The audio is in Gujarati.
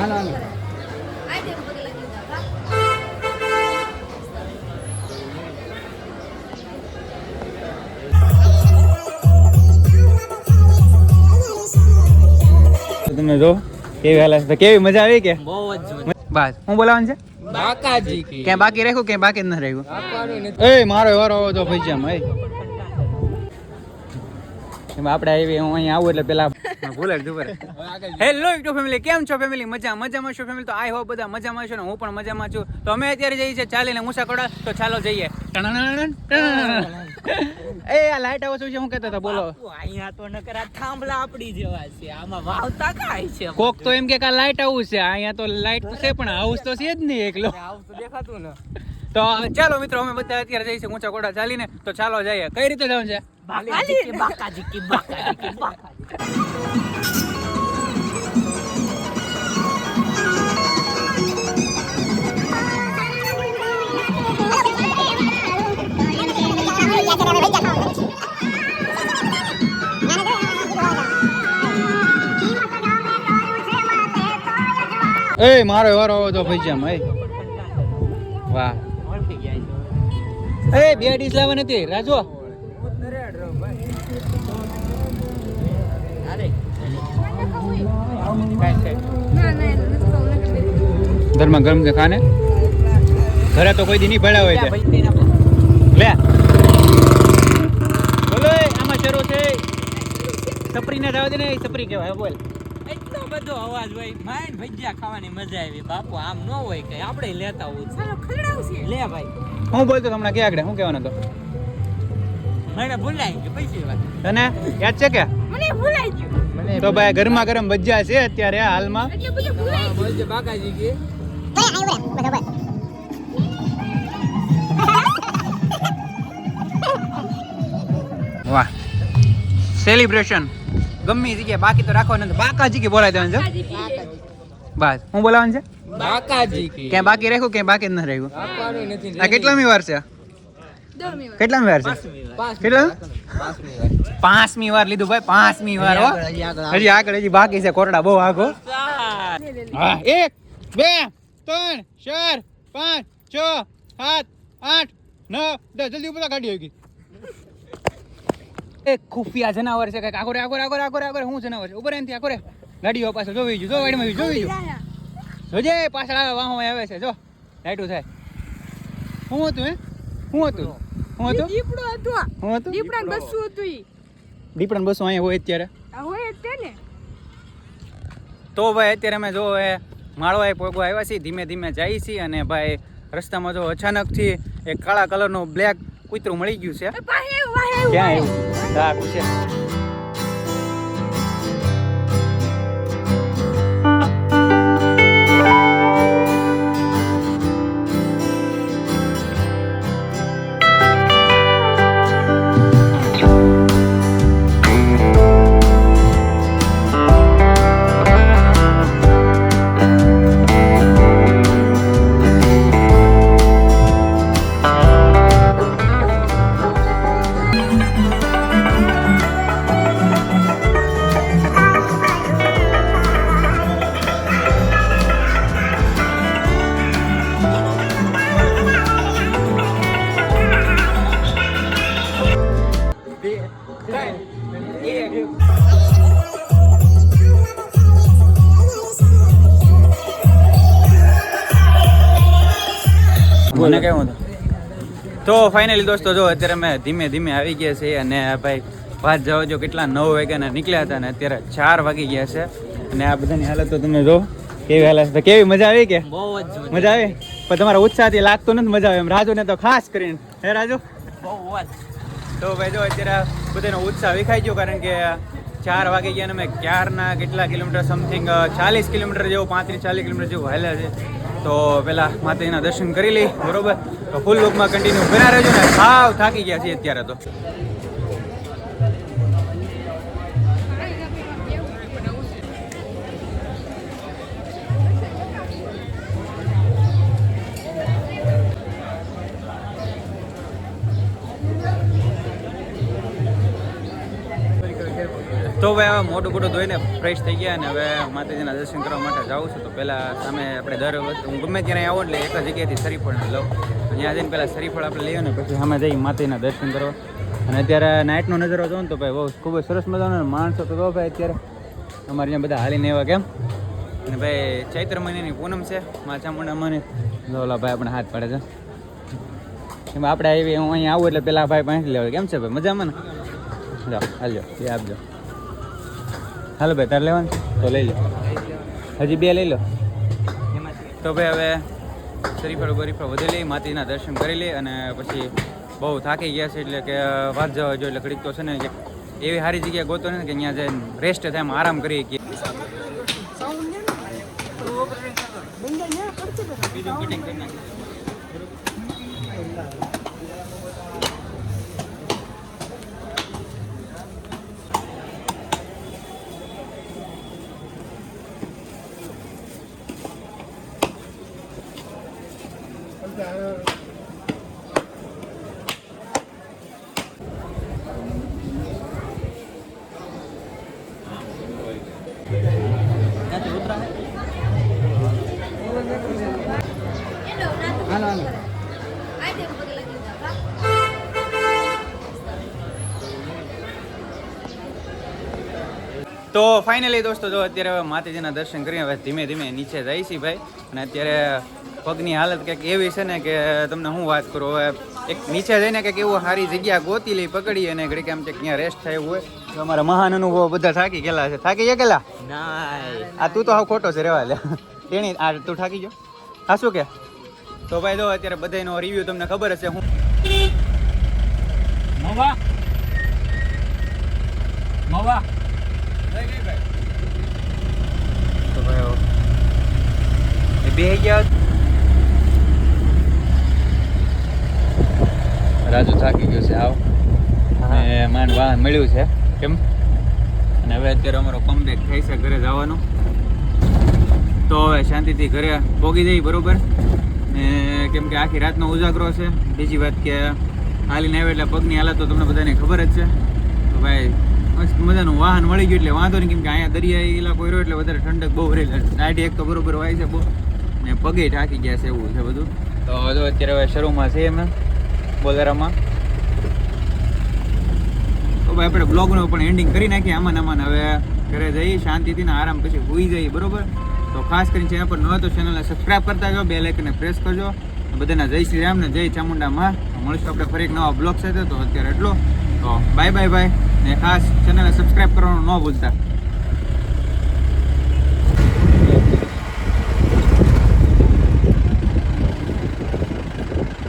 હાલો હાલો. તમે જો કેવી હાલત છે? કેવી મજા આવી કે? બહુ જ બસ. હું બોલાવાનું છે? બાકાજી કે. બાકી રાખ્યું કે બાકી જ ન રાખ્યું? એ મારો વારો તો ભાઈ જામ એ. એમાં આપણે આવી હું અહીંયા આવું એટલે પેલા ભૂલે હેલો યુટ્યુબ ફેમિલી કેમ છો ફેમિલી મજા મજામાં છો ફેમિલી તો આઈ હોપ બધા મજામાં છો ને હું પણ મજામાં છું. તો અમે અત્યારે જઈએ છીએ ચાલીને મુસાકોડા તો ચાલો જઈએ. એ આ લાઈટ આવો વિશે હું કહેતા હતા? બોલો. અહીંયા તો નકરા થાંભલા આપડી જેવા છે. આમાં વાવતા કાય છે? કોક તો એમ કે કા લાઈટ આવું છે. અહીંયા તો લાઈટ છે પણ હાઉસ તો છે જ નહીં એકલો. હાઉસ તો દેખાતું ને. તો ચાલો મિત્રો અમે બધા અત્યારે જઈએ છીએ ઊંચા કોડા ચાલીને. તો ચાલો જઈએ. કઈ રીતે જવાનું છે? બાકાજી કી બાકાજી કી બાકાજી કી બાકાજી. એ મારો વારો તો ભાઈ જામ એ વાહ. એ બે ડીશ લાવવાની હતી. રાજુ ઘરમાં ગરમ કે ખાને? ઘરે તો કોઈ દી નહીં ભળ્યા હોય છે. લે. બોલો આમાં ચરો છે. સપરી ને જવા દે ને સપરી કહેવાય બોલ. એટલો બધો અવાજ હોય માઇન્ડ ભજીયા ખાવાની મજા આવી બાપુ આમ ન હોય કે આપણે લેતા છે. લે ભાઈ. હું બોલતો તમને કે આગળ હું કહેવાનો તો મને ભૂલાઈ ગયું પૈસા વાત. તને યાદ છે કે? મને ભૂલાઈ ગયું. તો ભાઈ ગરમા ગરમ ભજીયા છે અત્યારે હાલમાં. કે વાહ. સેલિબ્રેશન ગમી જગ્યાએ બાકી તો રાખવાનું બાકાજી કે બોલાય દેવાનું છે? બસ. હું બોલાવાનું છે? બાકાજી કે. બાકી રાખ્યું ક્યાં બાકી ન રાખ્યું? નથી આ કેટલામી વાર છે? દસમી વાર. છે? કેટલા પાંચમી વાર. લીધું ભાઈ પાંચમી વાર હો. હજી આગળ હજી બાકી છે કોરડા બહુ આગો. હા. એક બે ત્રણ ચાર પાંચ છ સાત આઠ નવ દસ. જલ્દી ઉપર ગાડી આવી ગઈ. એક ખુફિયા જનાવર છે કંઈક. આગોરે આગળ રે આખો રે હું જનાવર છે? ઉપર એનથી આખો રે. ગાડીઓ પાછળ જોવી જો વાડીમાં જોવી જો જોજે પાછળ આવે વાહો આવે છે. જો લાઈટું થાય. શું હતું હે? શું હતું? શું હતું? દીપડો હતો. શું હતું? દીપડા. બસું હતું ઈ. દીપડન બસો અહીંયા હોય અત્યારે? હોય અત્યારે ને. તો ભાઈ અત્યારે અમે જો એ માળવાએ પોગવા આવ્યા છીએ ધીમે ધીમે જઈએ છીએ અને ભાઈ રસ્તામાં જો અચાનકથી એક કાળા કલરનો બ્લેક કૂતરું મળી ગયું છે. ક્યાં આવ્યું, છે મને કેવું હતું? તો ફાઇનલી દોસ્તો જો અત્યારે અમે ધીમે ધીમે આવી ગયા છીએ અને ભાઈ પાંચ જવા જો કેટલા નવ વાગ્યાના નીકળ્યા હતા ને અત્યારે ચાર વાગી ગયા છે. અને આ બધાની હાલત તો તમે જો કેવી હાલત છે? કેવી મજા આવી કે? બહુ જ મજા આવી. પણ તમારા ઉત્સાહથી લાગતું નથી મજા આવે એમ. રાજુને તો ખાસ કરીને. હે રાજુ? બહુ તો ભાઈ જો અત્યારે બધાનો ઉત્સાહ વિખાઈ ગયો કારણ કે ચાર વાગે ગયા ને અમે ક્યારના કેટલા કિલોમીટર સમથિંગ ચાલીસ કિલોમીટર જેવું પાંત્રીસ ચાલીસ કિલોમીટર જેવું હાલ્યા છે. તો પેલા માતાજીના દર્શન કરી લઈ, બરોબર? તો ફૂલ લુકમાં કન્ટિન્યુ બના રહેજો ને. સાવ થાકી ગયા છીએ અત્યારે તો. તો હવે મોટું મોટું ધોઈને ફ્રેશ થઈ ગયા અને હવે માતાજીના દર્શન કરવા માટે જાઉં છું. તો પહેલાં સામે આપણે દર વખતે હું ગમે ત્યારે આવું એટલે એક જ જગ્યાએથી શરીફળ લઉં. ત્યાં જઈને પહેલાં શરીફળ આપણે લઈએ ને પછી સામે જઈ માતાજીના દર્શન કરવા. અને અત્યારે નાઇટનો નજારો જોઉં ને તો ભાઈ બહુ ખૂબ જ સરસ મજાનો માણસો તો જો ભાઈ અત્યારે અમારે અહીંયા બધા હાલીને એવા કેમ? અને ભાઈ ચૈત્ર મહિનાની પૂનમ છે. મા ચામુંડા મને. ઓલા ભાઈ આપણે હાથ પાડે છે. એમાં આપણે આવી હું અહીંયા આવું એટલે પેલા ભાઈ પાંચ લેવા કેમ છે ભાઈ? મજામાં ને? જાઓ હાલજો એ આપજો. હાલો ભાઈ તારે લેવાનું તો લઈ લો. હજી બે લઈ લો. તો ભાઈ હવે શરીફળ બરીફળ વધી લઈ માતાજીના દર્શન કરી લઈ અને પછી બહુ થાકી ગયા છે એટલે કે વાત જવા જો એટલે ઘડીક તો છે ને એવી સારી જગ્યા ગોતો ને કે અહીંયા જઈને રેસ્ટ થાય એમ આરામ કરી શકીએ. કટિંગ કરી તો ફાઇનલી દોસ્તો, જો અત્યારે માતાજીના દર્શન કરીને હવે ધીમે ધીમે નીચે જાય ભાઈ. અને અત્યારે પગની હાલત કંઈક એવી છે ને કે તમને હું વાત કરું હવે એક નીચે જઈને કંઈક એવું સારી જગ્યા ગોતી લઈ પકડી અને ઘડીક એમ કે ત્યાં રેસ્ટ થાય એવું હોય. તો અમારા મહાન અનુભવ બધા થાકી ગયેલા છે. થાકી ગયા ગયેલા? આ તું તો હાવ ખોટો છે રેવા લે તેણી આ તું થાકી ગયો? હા શું કે? તો ભાઈ જો અત્યારે બધાનો રિવ્યુ તમને ખબર હશે હું મવા મવા તો ભાઈ બે ગયા. રાજુ થાકી ગયો છે આવ. અને માંડ વાહન મળ્યું છે કેમ? અને હવે અત્યારે અમારો કમબેક થાય છે ઘરે જવાનો. તો હવે શાંતિથી ઘરે પોગી જઈ બરોબર? ને કેમ કે આખી રાતનો ઉજાગરો છે. બીજી વાત કે હાલીને આવે એટલે પગની હાલત તો તમને બધાને ખબર જ છે. તો ભાઈ મસ્ત મજાનું વાહન મળી ગયું એટલે વાંધો નહીં કેમ કે અહીંયા દરિયાઈ ઇલાકો રહ્યો એટલે વધારે ઠંડક બહુ રહી સાઈડ એક તો બરોબર વાય છે બહુ. ને પગે ઠાકી ગયા છે એવું છે બધું. તો જો અત્યારે હવે શરૂમાં છે એમ બોલેરામાં. તો ભાઈ આપણે બ્લોગનું પણ એન્ડિંગ કરી નાખીએ આમાં આમાં. હવે ઘરે જઈ શાંતિથી ને આરામ પછી હોઈ જઈએ, બરોબર? તો ખાસ કરીને ચેનલ પર ન હોય તો ચેનલને સબસ્ક્રાઈબ કરતા જાઓ બે લાઇકને પ્રેસ કરજો. બધાના જય શ્રી રામ ને જય ચામુંડામાં. મળીશું આપણે ફરી એક નવા બ્લોગ સાથે. તો અત્યારે એટલો. તો બાય બાય બાય ને ખાસ ચેનલને સબસ્ક્રાઈબ કરવાનું ન ભૂલતા.